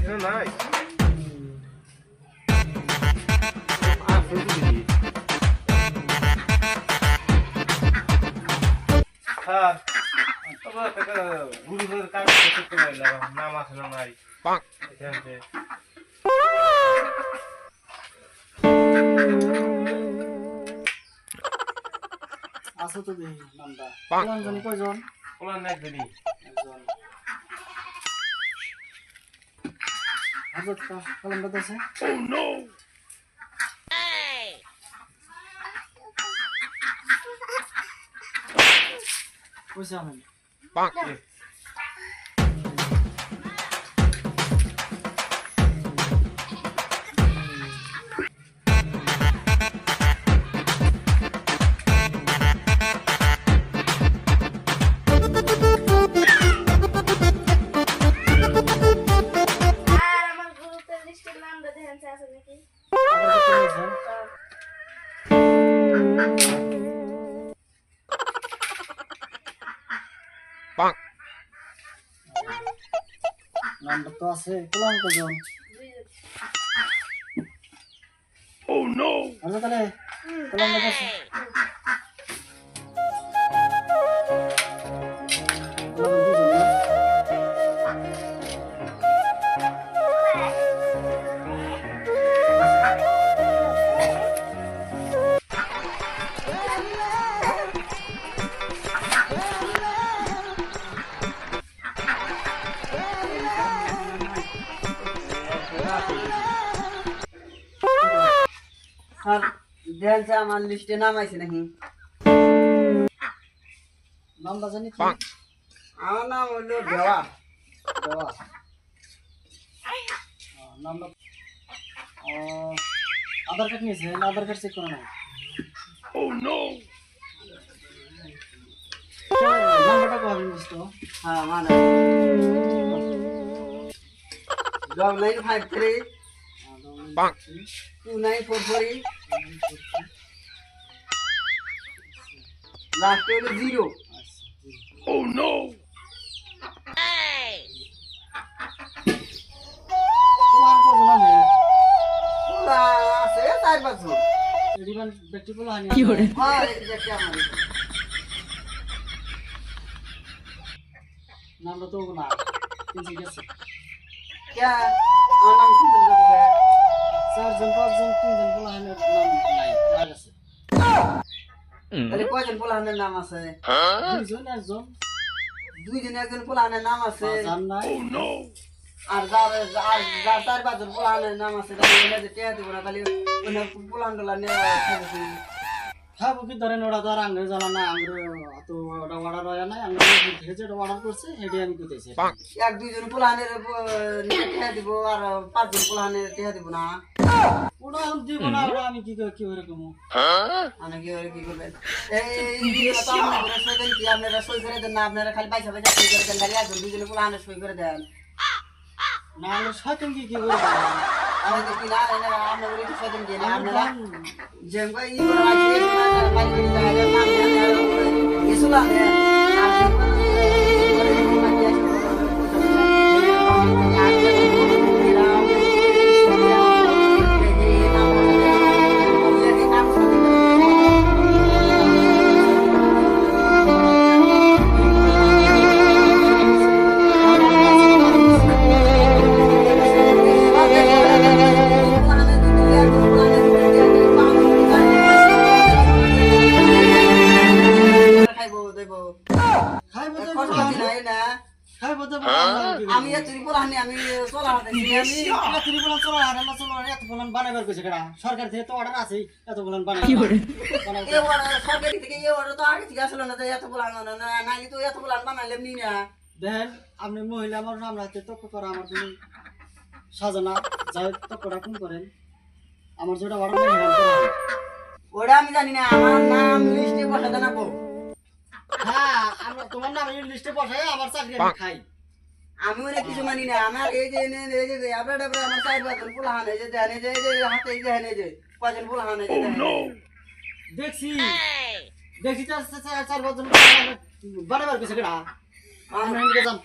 না নাই এখানে আসো তো দেখি নামটা কজন জানি কয়জন ওনার নাক দিদি একজন হাজারটা কলমটা দেশে কইছে আমি আর হয়েছে নামটা তো আছে কলম কজন আচ্ছা তাহলে কলমটা দেশে স্যার দেন যে আমার লিস্টে নাম আছে নাকি নামটা জানি কি আমার নাম হলো দেওয়া দেওয়া আহ, নামটা ও, আধার কার্ড নিয়েছে না আধার কার্ড চেক করে নাই নাম্বারটা কবে বুঝতো হ্যাঁ মানে double nine five three two nine four four eight লাস্টে হলো জিরো আছে আছে চার এই দেখতে আমার নামটা তো না কিন্তু গেছে কে আমার নাম কি চারজন পাঁচজন তিনজন বলা নাম নাই মারা গেছে তাহলে কয়জন পোলাহানের নাম আছে? দুইজন একজন? দুইজন একজন পোলাহানের নাম আছে। আর যার আর যার চার পাঁচজন পোলাহানের নাম আছে তাহলে টেয়া দিব না তাহলে পোলাহান টোলা নিয়ে খাব কি ধরেন ওরা তো আর আঙ্গুর জানা না আঙ্গুর তো ওটা অর্ডার হয় নাই আঙ্গুর থেকে যেটা অর্ডার করছে সেটা আমি করতেছি এক দুইজন পোলাহানের টেয়া দিব আর পাঁচজন পোলাহানের টেয়া দিব না। ওটা এখন দিব না ওটা আমি কি করে কি করে কমু? মানে কি করে কি করবেন এই তো আপনারা সই দেন কি আপনারা সই করে দেন না আপনারা খালি পয়সা পয়সা সই করে দেন খালি একজন দুইজনে পোলাহানের সই করে দেন। না শয়তান কি কি করে করব? আমি তো কি না আপনারা আপনারা বলি সই দেন কি না আপনারা সরকার থেকে তো অর্ডার আছে এত বলেন বানাই সরকারি থেকে এ ওরা তো আগে থেকে আসলো না যে এত পোলান না নাইলে তো এত পোলান বানাইলে নি না। দেখেন আপনি মহিলা আমার নাম রাখতে তক্ক করা আমার জন্য সাজানা যাই তক্কটা কোন করেন। আমার যেটা অর্ডার হয়। ওটা। আমি জানি না আমার নাম লিস্টে বসাতে না হ্যাঁ আমরা তোমার নাম লিস্টে বসাই আমার চাকরি খাই। আমি ওরা কিছু মানি না আমার এই যে এনে- এই যে আপনার আপনার আমার চার পাঁচজন পোলাহান এই যে দেন এই যে এই যে হাতে এই যে হেন যে কয়জন পোলাহান এই যে। দেখছি। দেখছি চার চার চার পাঁচজন বানাবার কইছে কেডা আমরা হেনকে যান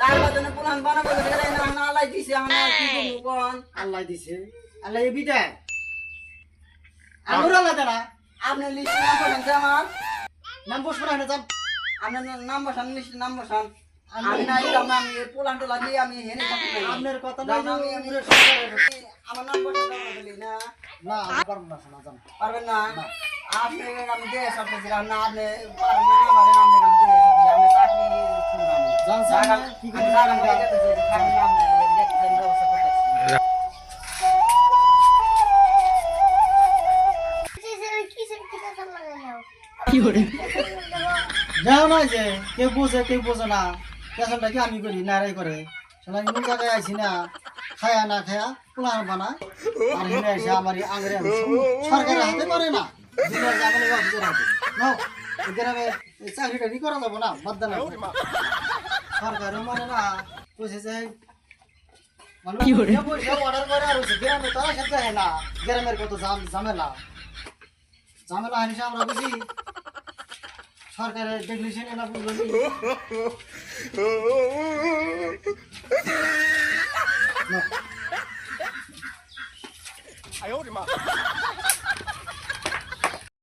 তার বাদনে পুলান বানাবো গেলে না না আলাই দিছে আমরা কি করব কোন আল্লাহ দিছে। আল্লাহ আমার আল্লাহ আপনি লিস্ট নাম তো আমার। নাম বসবো না যান আপনার নাম বসান লিস্ট নাম বসান। আপনার কথা না। আমার নাম না না? পারব না শোনা পারবেন না? আপনি আমি দিয়ে না আপনি পারেন না দিয়ে আপনি চাকরি জান কি করে? যাও না যে কেউ বোঝে কেউ বোঝে না। পেছনটা কি আমি করি। নারাই করে জায়গায় আইছি না খায়া না খায়া পোলার বানা। আর হেনে এসে আমার এই আঙরে আমি শুনি। সরকারের হাতে করে না। দুনিয়ার জামানে অফিসের হাতে নাও এই গ্রামে এই চাকরি টাকরি করা যাব না? বাদ দেন সরকারও মানে না মানে পয়সা করে গ্রামের কত ঝামেলা। ঝামেলা হিসেবে আমরা বুঝি। সরকারের দেখলিশন এলা বুঝলি না।